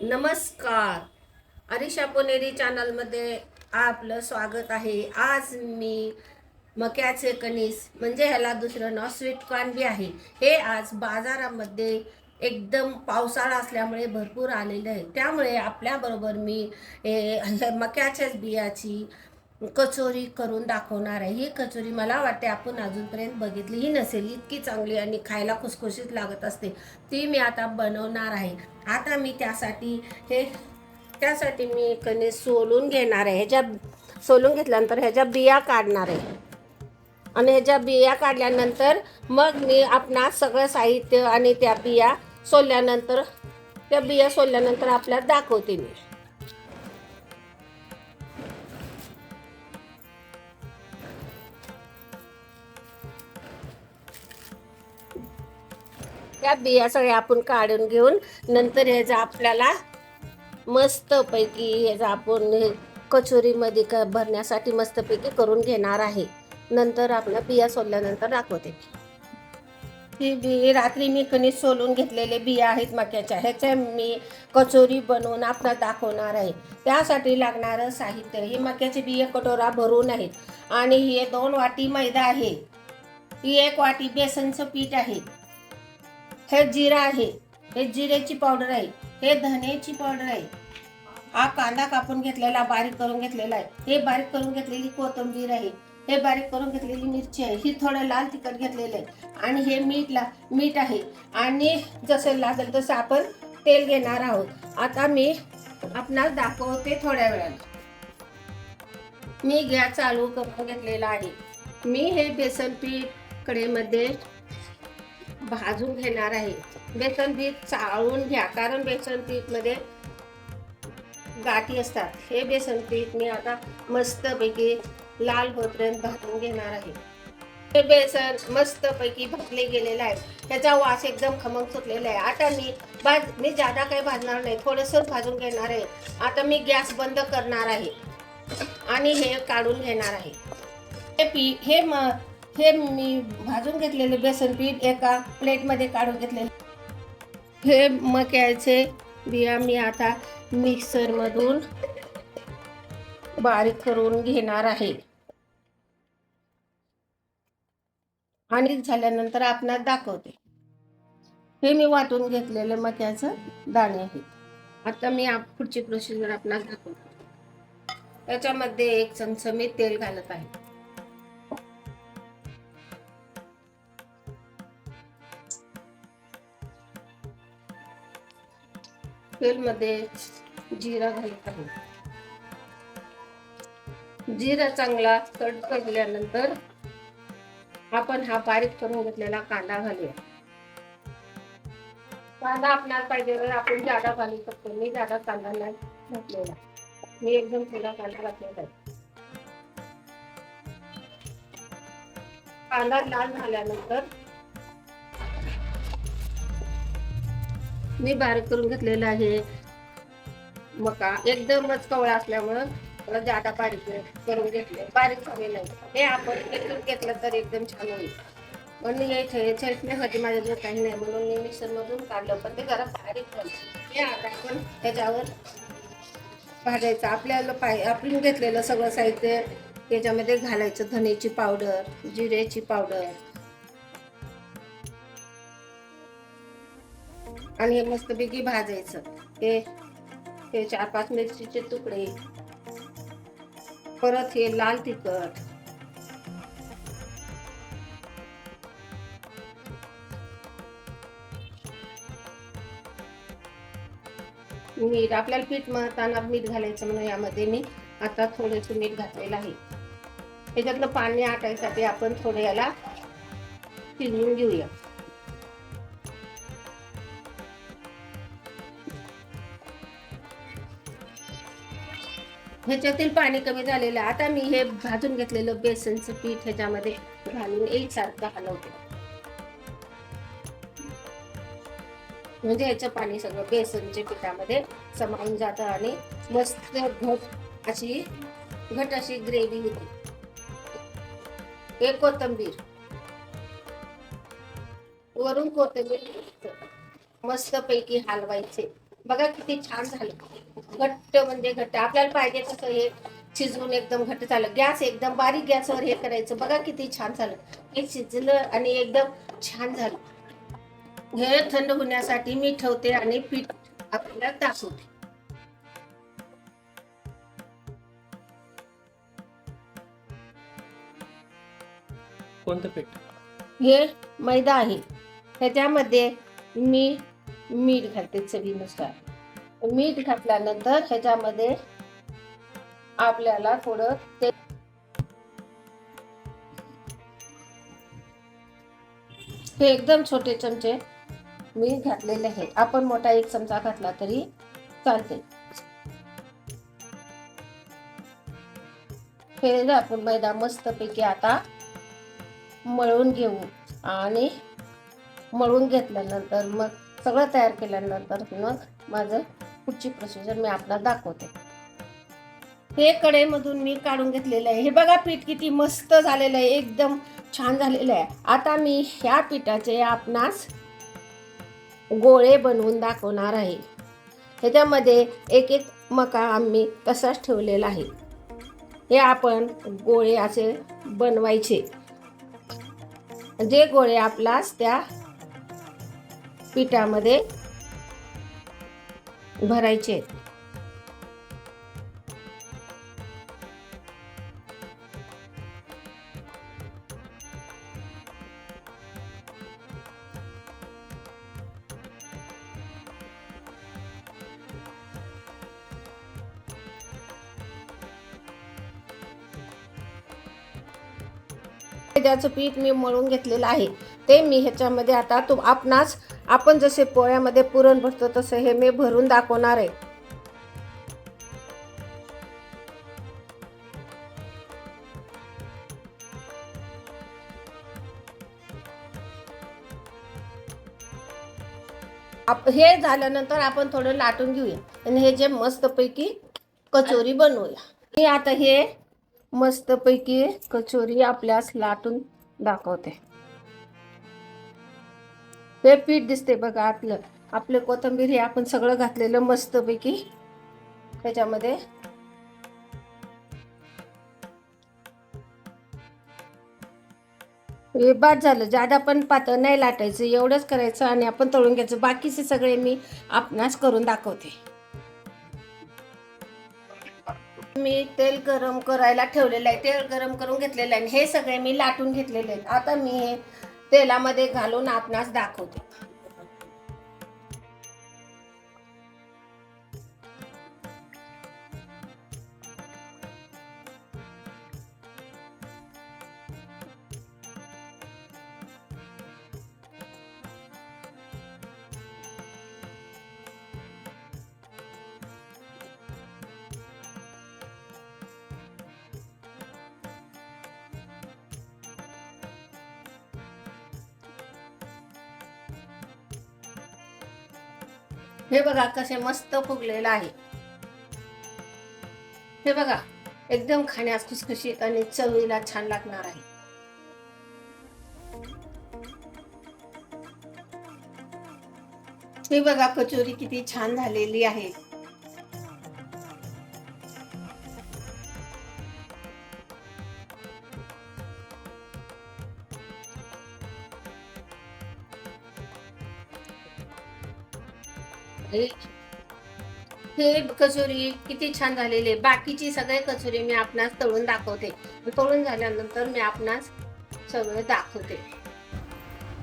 नमस्कार. अरिशा पुणेरी चॅनलमध्ये आपलं स्वागत आहे. आज मी मक्याचे कणीस म्हणजे ह्याला दुसरं नाव स्वीट कॉर्न बी आहे. हे आज बाजारामध्ये एकदम पावसाळा असल्यामुळे भरपूर आलेले आहे. त्यामुळे आपल्याबरोबर मी हे मक्याच्याच बियाची कचोरी करून दाखवणार आहे. ही कचोरी मला वाटते आपण अजूनपर्यंत बघितलीही नसेल. इतकी चांगली आणि खायला खुसखुशीत लागत असते. ती मी आता बनवणार आहे. आता मी त्यासाठी हे त्यासाठी मी कणे सोलून घेणार आहे. ह्याच्या सोलून घेतल्यानंतर ह्याच्या बिया काढणार आहे. आणि ह्याच्या बिया काढल्यानंतर मग मी आपणा सगळं साहित्य आणि त्या बिया सोलल्यानंतर त्या बिया सोलल्यानंतर आपल्याला दाखवते मी. त्या बिया सगळ्या आपण काढून घेऊन नंतर ह्याचा आपल्याला मस्तपैकी ह्याचा आपण हे कचोरीमध्ये क भरण्यासाठी मस्तपैकी करून घेणार आहे. नंतर आपल्या बिया सोलल्यानंतर दाखवते. ही बी रात्री मी कणीस सोलून घेतलेले बिया आहेत मक्याच्या. ह्याच्या मी कचोरी बनवून आपल्याला दाखवणार आहे. त्यासाठी लागणारं साहित्य ही मक्याचे बिया कटोरा भरून आहेत. आणि हे दोन वाटी मैदा आहे. ही एक वाटी बेसनचं पीठ आहे. हे जिरा आहे. हे जिरेची पावडर आहे. हे धण्याची पावडर आहे. हा कांदा कापून घेतलेला बारीक करून घेतलेला आहे. हे बारीक करून घेतलेली कोथिंबीर आहे. हे बारीक करून घेतलेली मिरची आहे. ही थोडं लाल तिखट घेतलेलं आहे. आणि हे मीठ ला मीठ आहे. आणि जसं लागेल तसं आपण तेल घेणार आहोत. आता मी आपणास दाखवते थोड्या वेळाने. मी गॅस चालू करून घेतलेला आहे. मी हे बेसन पीठ कडेमध्ये भाजून घेणार आहे. बेसन पीठ चाळून घ्या. कारण बेसन पीठमध्ये गाठी असतात. हे बेसन पीठ मी आता मस्तपैकी लाल होतपर्यंत भाजून घेणार आहे. हे बेसन मस्तपैकी भाजले गेलेलं आहे. त्याचा वास एकदम खमंग सुटलेला आहे. आता मी भाज मी जादा काही भाजणार नाही. थोडंसं भाजून घेणार आहे. आता मी गॅस बंद करणार आहे. आणि हे काढून घेणार आहे. हे पी हे म हे मी भाजून घेतलेले बेसन पीठ एका प्लेटमध्ये काढून घेतलेले. हे मक्याचे बिया मी आता मिक्सरमधून बारीक करून घेणार आहे. आणि झाल्यानंतर आपणास दाखवते. हे मी वाटून घेतलेलं मक्याचं दाणे आहे. आता मी पुढची प्रोसिजर आपणास दाखवते. त्याच्यामध्ये एक चमचमीत तेल घालत आहे. तेलमध्ये जिरा घालत आहे जिरा चांगला तडतडल्यानंतर आपण हा बारीक करून घेतलेला कांदा घालूया. कांदा आपल्याला पाहिजे आपण जादा घालू शकतो. मी जादा कांदा नाही घातलेला. मी एकदम थोडा कांदा घातलेला आहे. कांदा लाल झाल्यानंतर मी बारीक करून घेतलेला आहे. मका एकदमच कवळा असल्यामुळं मला जादा बारीक करून घेतले. बारीक झालेलं आहे हे आपण एकूण घेतलं तर एकदम छान होईल. पण हे थे- छेचण्यासाठी माझ्याजवळ काही नाही. म्हणून मी मिक्सरमधून काढलं पण ते जरा बारीक झालं. हे आता आपण त्याच्यावर भाजायचं. आपल्याला पाय आपण घेतलेलं सगळं साहित्य त्याच्यामध्ये घालायचं. धनेची पावडर जिरेची पावडर आणि हे मस्तपैकी भाजायचं. हे हे चार पाच मिरचीचे तुकडे. परत हे लाल तिखट. मीठ आपल्याला पीठ मळताना मीठ घालायचं म्हणून यामध्ये मी आता थोडंसं मीठ घातलेलं आहे. त्याच्यातलं पाणी आटायसाठी आपण थोडं याला शिजवून घेऊया. ह्याच्यातील पाणी कमी झालेलं आता मी हे भाजून घेतलेलं बेसनचं पीठ ह्याच्यामध्ये घालून एकसारखं हलवते. म्हणजे ह्याचं पाणी सगळं बेसनच्या पिठामध्ये समावून जातं आणि मस्त घट अशी घट अशी ग्रेव्ही होती. एक कोथंबीर. वरून कोथिंबीर मस्त पैकी हलवायचे. बघा किती छान झालं. घट्ट म्हणजे घट्ट. आपल्याला पाहिजे तसं हे शिजवून एकदम घट्ट झालं. गॅस एकदम बारीक गॅसवर हे करायचं. बघा किती छान झालं. हे शिजलं आणि एकदम छान झालं. हे थंड होण्यासाठी मी ठेवते आणि पीठ आपल्याला दाखवते कोणतं पीठ? हे मैदा आहे. ह्याच्यामध्ये मी मीठ घालते चवीनुसार. मीठ घातल्यानंतर ह्याच्यामध्ये आपल्याला थोडं ते हे एकदम छोटे चमचे मी घातलेले आहे. आपण मोठा एक चमचा घातला तरी चालते. हे आपण मैदा मस्तपैकी आता मळून घेऊ आणि मळून घेतल्यानंतर मग सगळं तयार केल्यानंतर मग माझं पुढची प्रोसिजर मी आपल्याला दाखवते. हे कडेमधून मी काढून घेतलेलं आहे. हे बघा पीठ किती मस्त झालेलं आहे. एकदम छान झालेलं आहे. आता मी ह्या पिठाचे आपणास गोळे बनवून दाखवणार आहे. ह्याच्यामध्ये एक एक मका आम्ही तसाच ठेवलेला आहे. हे आपण गोळे असे बनवायचे. जे गोळे आपलास त्या पिठामध्ये भरायचे आहेत. मैद्याचं पीठ मी मळून घेतलेलं आहे ते मी ह्याच्यामध्ये आता तू आपणास आपण जसे पोळ्यामध्ये पुरण भरतो तसं हे मी भरून दाखवणार आहे. आप हे झाल्यानंतर आपण थोडं लाटून घेऊया. आणि हे जे मस्तपैकी कचोरी बनवूया. हे आता हे मस्तपैकी कचोरी आपल्यास लाटून दाखवते. हे पीठ दिसते बघा आपलं. आपलं कोथिंबीर हे आपण सगळं घातलेलं मस्तपैकी. त्याच्यामध्ये हे बाद झालं. जादा पण पातळ नाही लाटायचं. एवढंच करायचं आणि आपण तळून घ्यायचं. बाकीचे सगळे मी आपणास करून दाखवते. मी तेल गरम करायला ठेवलेलं आहे. तेल गरम करून घेतलेलं आहे हे सगळे मी लाटून घेतलेले आहेत. आता मी हे तेलामध्ये घालून आपणास दाखवते. हे बघा कसे मस्त फुगलेलं आहे. हे बघा एकदम खाण्यास खुसखुशीत आणि चवीला छान लागणार आहे. हे बघा कचोरी किती छान झालेली आहे. हे हे कचोरी किती छान झालेली आहे. बाकीची सगळे कचोरी मी आपणास तळून दाखवते. तळून झाल्यानंतर मी आपणास सगळे दाखवते.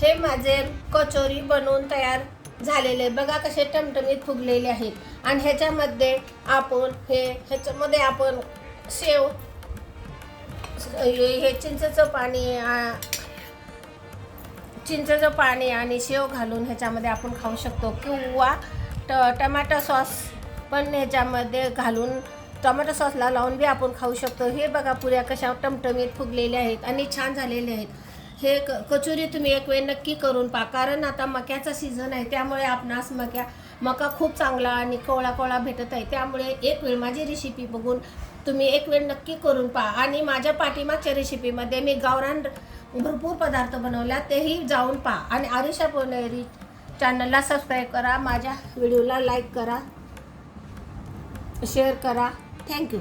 हे माझे कचोरी बनवून तयार झालेले बघा कसे टमटमीत फुगलेले आहेत आणि ह्याच्यामध्ये आपण हे ह्याच्यामध्ये आपण शेव हे चिंचेचं पाणी चिंचेचं पाणी आणि शेव घालून ह्याच्यामध्ये आपण खाऊ शकतो. किंवा ट टमॅटो सॉस पण ह्याच्यामध्ये घालून टोमॅटो सॉसला लावून बी आपण खाऊ शकतो. हे बघा पुऱ्या कशा टमटमीत फुगलेल्या आहेत आणि छान झालेले आहेत. हे क कचोरी तुम्ही एक वेळ नक्की करून पा कारण आता मक्याचा सीझन आहे त्यामुळे आपणास मक्या मका खूप चांगला आणि कोवळा कोवळा भेटत आहे. त्यामुळे एक वेळ माझी रेसिपी बघून तुम्ही एक वेळ नक्की करून पहा. आणि माझ्या पाठीमागच्या रेसिपीमध्ये मी गावरान भरपूर पदार्थ बनवला तेही जाऊन पहा. आणि आरिषा पोनेरी चॅनलला सबस्क्राईब करा माझ्या व्हिडिओला लाईक करा शेअर करा. थँक्यू.